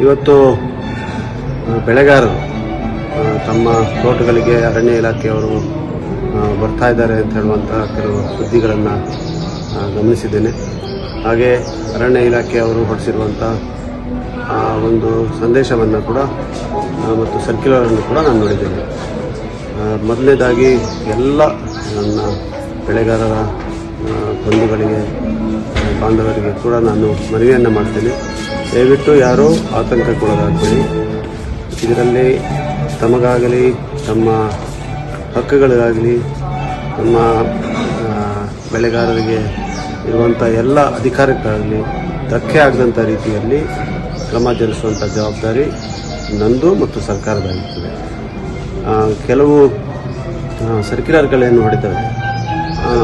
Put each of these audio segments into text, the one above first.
ಇವತ್ತು ಬೆಳೆಗಾರರು ತಮ್ಮ ತೋಟಗಳಿಗೆ ಅರಣ್ಯ ಇಲಾಖೆಯವರು ಬರ್ತಾ ಇದ್ದಾರೆ ಅಂತ ಹೇಳುವಂಥ ಕೆಲವು ಸುದ್ದಿಗಳನ್ನು ಗಮನಿಸಿದ್ದೇನೆ. ಹಾಗೆ ಅರಣ್ಯ ಇಲಾಖೆಯವರು ಹೊರಡಿಸಿರುವಂಥ ಒಂದು ಸಂದೇಶವನ್ನು ಕೂಡ ಮತ್ತು ಸರ್ಕ್ಯುಲರನ್ನು ಕೂಡ ನಾನು ನೋಡಿದ್ದೇನೆ. ಮೊದಲನೇದಾಗಿ ಎಲ್ಲ ನನ್ನ ಬೆಳೆಗಾರರ ಬಂಧುಗಳಿಗೆ ಬಾಂಧವರಿಗೆ ಕೂಡ ನಾನು ಮನವಿಯನ್ನು ಮಾಡ್ತೇನೆ. ದಯವಿಟ್ಟು ಯಾರೂ ಆತಂಕಕ್ಕೊಳಗಾಗಬೇಡಿ ಇದರಲ್ಲಿ ತಮಗಾಗಲಿ ತಮ್ಮ ಹಕ್ಕುಗಳಿಗಾಗಲಿ ನಮ್ಮ ಬೆಳೆಗಾರರಿಗೆ ಇರುವಂಥ ಎಲ್ಲ ಅಧಿಕಾರಕ್ಕಾಗಲಿ, ಧಕ್ಕೆ ಆಗದಂಥ ರೀತಿಯಲ್ಲಿ ಕ್ರಮ ಜರುಗಿಸುವಂಥ ಜವಾಬ್ದಾರಿ ನಂದು ಮತ್ತು ಸರ್ಕಾರದಾಗಿರ್ತದೆ ಕೆಲವು ಸರ್ಕ್ಯುಲರ್ಗಳನ್ನು ಸರ್ಕ್ಯುಲರ್ಗಳೇನು ಹೊಡಿತವೆ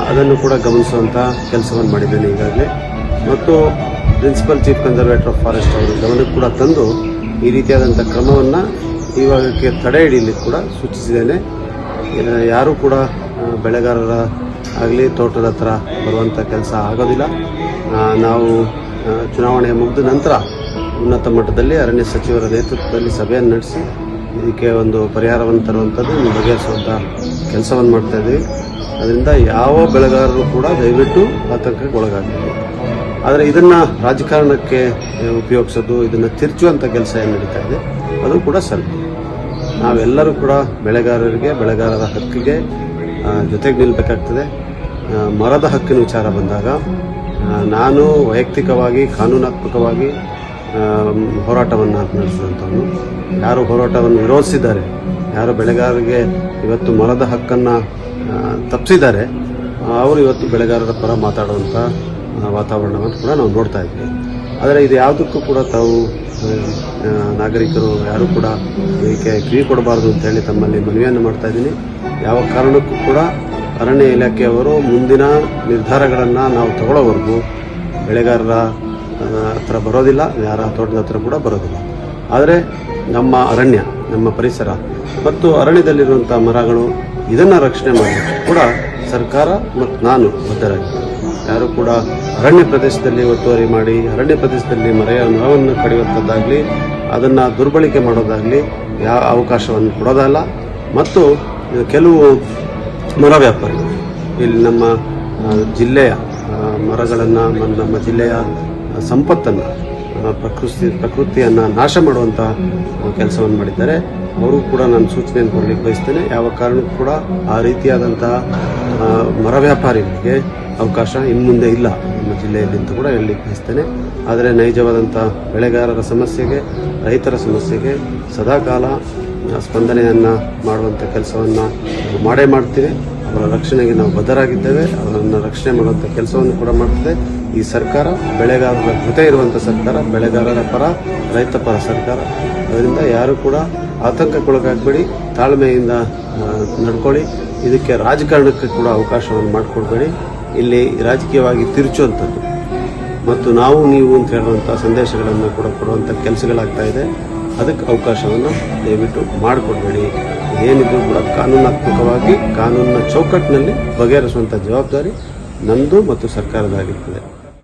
ಅದನ್ನು ಕೂಡ ಗಮನಿಸುವಂಥ ಕೆಲಸವನ್ನು ಮಾಡಿದ್ದೇನೆ ಈಗಾಗಲೇ. ಮತ್ತು principal chief conservator of forest ಅವರು ಗಮನಕ್ಕೆ ಕೂಡ ತಂದು ಈ ರೀತಿಯಾದಂಥ ಕ್ರಮವನ್ನು ಇವಾಗಕ್ಕೆ ತಡೆ ಹಿಡಿಯಲಿಕ್ಕೆ ಕೂಡ ಸೂಚಿಸಿದ್ದೇನೆ. ಯಾರೂ ಕೂಡ ಬೆಳೆಗಾರರ ಆಗಲಿ ತೋಟದ ಹತ್ರ ಬರುವಂಥ ಕೆಲಸ ಆಗೋದಿಲ್ಲ. ನಾವು ಚುನಾವಣೆ ಮುಗಿದ ನಂತರ ಉನ್ನತ ಮಟ್ಟದಲ್ಲಿ ಅರಣ್ಯ ಸಚಿವರ ನೇತೃತ್ವದಲ್ಲಿ ಸಭೆಯನ್ನು ನಡೆಸಿ ಇದಕ್ಕೆ ಒಂದು ಪರಿಹಾರವನ್ನು ತರುವಂಥದ್ದು ಇನ್ನು ಬಗೆಹರಿಸುವಂಥ ಕೆಲಸವನ್ನು ಮಾಡ್ತಾ ಇದ್ದೀವಿ. ಅದರಿಂದ ಯಾವ ಬೆಳೆಗಾರರು ಕೂಡ ದಯವಿಟ್ಟು ಆತಂಕಕ್ಕೆ ಒಳಗಾಗಬೇಕು ಆದರೆ ಇದನ್ನು ರಾಜಕಾರಣಕ್ಕೆ ಉಪಯೋಗಿಸೋದು, ಇದನ್ನು ತಿರ್ಚುವಂಥ ಕೆಲಸ ಏನು ನಡೀತಾ ಇದೆ, ಅದು ಕೂಡ ಸರಿ. ನಾವೆಲ್ಲರೂ ಕೂಡ ಬೆಳೆಗಾರರಿಗೆ, ಬೆಳೆಗಾರರ ಹಕ್ಕಿಗೆ ಜೊತೆಗೆ ನಿಲ್ಲಬೇಕಾಗ್ತದೆ ಮರದ ಹಕ್ಕಿನ ವಿಚಾರ ಬಂದಾಗ ನಾನು ವೈಯಕ್ತಿಕವಾಗಿ, ಕಾನೂನಾತ್ಮಕವಾಗಿ ಹೋರಾಟವನ್ನು ನಡೆಸಿದಂಥವನು. ಯಾರು ಹೋರಾಟವನ್ನು ವಿರೋಧಿಸಿದ್ದಾರೆ, ಯಾರು ಬೆಳೆಗಾರರಿಗೆ ಇವತ್ತು ಮರದ ಹಕ್ಕನ್ನು ತಪ್ಪಿಸಿದ್ದಾರೆ ಅವರು ಇವತ್ತು ಬೆಳೆಗಾರರ ಪರ ಮಾತಾಡುವಂಥ ವಾತಾವರಣವನ್ನು ಕೂಡ ನಾವು ನೋಡ್ತಾ ಇದ್ವಿ. ಆದರೆ ಇದು ಯಾವುದಕ್ಕೂ ಕೂಡ ತಾವು ನಾಗರಿಕರು ಯಾರು ಕೂಡ ಇದಕ್ಕೆ ಕಿವಿ ಕೊಡಬಾರ್ದು ಅಂತ ಹೇಳಿ ತಮ್ಮಲ್ಲಿ ಮನವಿಯನ್ನು ಮಾಡ್ತಾ ಇದ್ದೀನಿ. ಯಾವ ಕಾರಣಕ್ಕೂ ಕೂಡ ಅರಣ್ಯ ಇಲಾಖೆಯವರು ಮುಂದಿನ ನಿರ್ಧಾರಗಳನ್ನು ನಾವು ತಗೊಳ್ಳೋವರೆಗೂ ಬೆಳೆಗಾರರ ಹತ್ರ ಬರೋದಿಲ್ಲ, ಯಾರ ತೋಟದ ಹತ್ರ ಕೂಡ ಬರೋದಿಲ್ಲ. ಆದರೆ ನಮ್ಮ ಅರಣ್ಯ, ನಮ್ಮ ಪರಿಸರ ಮತ್ತು ಅರಣ್ಯದಲ್ಲಿರುವಂಥ ಮರಗಳು ಇದನ್ನು ರಕ್ಷಣೆ ಮಾಡಲಿಕ್ಕೆ ಕೂಡ ಸರ್ಕಾರ ಮತ್ತು ನಾನು ಬದ್ಧರಾಗಿದ್ದೇನೆ. ಯಾರು ಕೂಡ ಅರಣ್ಯ ಪ್ರದೇಶದಲ್ಲಿ ಒತ್ತುವರಿ ಮಾಡಿ, ಅರಣ್ಯ ಪ್ರದೇಶದಲ್ಲಿ ಮರೆಯ ಮರವನ್ನು ಕಡಿಯುವಂಥದ್ದಾಗಲಿ ಅದನ್ನು ದುರ್ಬಳಕೆ ಮಾಡೋದಾಗಲಿ ಯಾವ ಅವಕಾಶವನ್ನು ಕೊಡೋದಲ್ಲ ಮತ್ತು ಕೆಲವು ಮರ ವ್ಯಾಪಾರಿಗಳು. ಇಲ್ಲಿ ನಮ್ಮ ಜಿಲ್ಲೆಯ ಮರಗಳನ್ನು, ನಮ್ಮ ಜಿಲ್ಲೆಯ ಸಂಪತ್ತನ್ನು ಪ್ರಕೃತಿ, ಪ್ರಕೃತಿಯನ್ನು ನಾಶ ಮಾಡುವಂಥ ಕೆಲಸವನ್ನು ಮಾಡಿದ್ದಾರೆ. ಅವರು ಕೂಡ ನಾನು ಸೂಚನೆಯನ್ನು ಕೊಡಲಿಕ್ಕೆ ಬಯಸ್ತೇನೆ. ಯಾವ ಕಾರಣಕ್ಕೂ ಕೂಡ ಆ ರೀತಿಯಾದಂತಹ ಮರ ವ್ಯಾಪಾರಿಗಳಿಗೆ ಅವಕಾಶ ಇನ್ನು ಮುಂದೆ ಇಲ್ಲ. ನಮ್ಮ ಜಿಲ್ಲೆಯಲ್ಲಿ ಅಂತ ಕೂಡ ಹೇಳಲಿಕ್ಕೆ ಬಯಸ್ತೇನೆ. ಆದರೆ ನೈಜವಾದಂಥ ಬೆಳೆಗಾರರ ಸಮಸ್ಯೆಗೆ, ರೈತರ ಸಮಸ್ಯೆಗೆ ಸದಾಕಾಲ ಸ್ಪಂದನೆಯನ್ನು ಮಾಡುವಂಥ ಕೆಲಸವನ್ನು ಮಾಡೇ ಮಾಡ್ತೀವಿ. ಅವರ ರಕ್ಷಣೆಗೆ ನಾವು ಬದ್ಧರಾಗಿದ್ದೇವೆ, ಅವರನ್ನು ರಕ್ಷಣೆ ಮಾಡುವಂಥ ಕೆಲಸವನ್ನು ಕೂಡ ಮಾಡುತ್ತೆ ಈ ಸರ್ಕಾರ ಬೆಳೆಗಾರರ ಜೊತೆ ಇರುವಂಥ ಸರ್ಕಾರ, ಬೆಳೆಗಾರರ ಪರ, ರೈತ ಪರ ಸರ್ಕಾರ. ಅದರಿಂದ ಯಾರು ಕೂಡ ಆತಂಕಕ್ಕೊಳಗಾಗಬೇಡಿ, ತಾಳ್ಮೆಯಿಂದ ನಡ್ಕೊಳ್ಳಿ. ಇದಕ್ಕೆ ರಾಜಕಾರಣಕ್ಕೆ ಕೂಡ ಅವಕಾಶವನ್ನು ಮಾಡಿಕೊಡ್ಬೇಡಿ. ಇಲ್ಲಿ ರಾಜಕೀಯವಾಗಿ ತಿರುಚುವಂಥದ್ದು. ಮತ್ತು ನಾವು, ನೀವು ಅಂತ ಹೇಳುವಂಥ ಸಂದೇಶಗಳನ್ನು ಕೂಡ ಕೊಡುವಂಥ ಕೆಲಸಗಳಾಗ್ತಾ ಇದೆ. ಅದಕ್ಕೆ ಅವಕಾಶವನ್ನು ದಯವಿಟ್ಟು ಮಾಡಿಕೊಡ್ಬೇಡಿ. ಏನಿದ್ರು ಕೂಡ ಕಾನೂನಾತ್ಮಕವಾಗಿ ಕಾನೂನಿನ ಚೌಕಟ್ಟಿನಲ್ಲಿ ಬಗೆಹರಿಸುವಂಥ ಜವಾಬ್ದಾರಿ ನಂದು ಮತ್ತು ಸರ್ಕಾರದಾಗಿರ್ತದೆ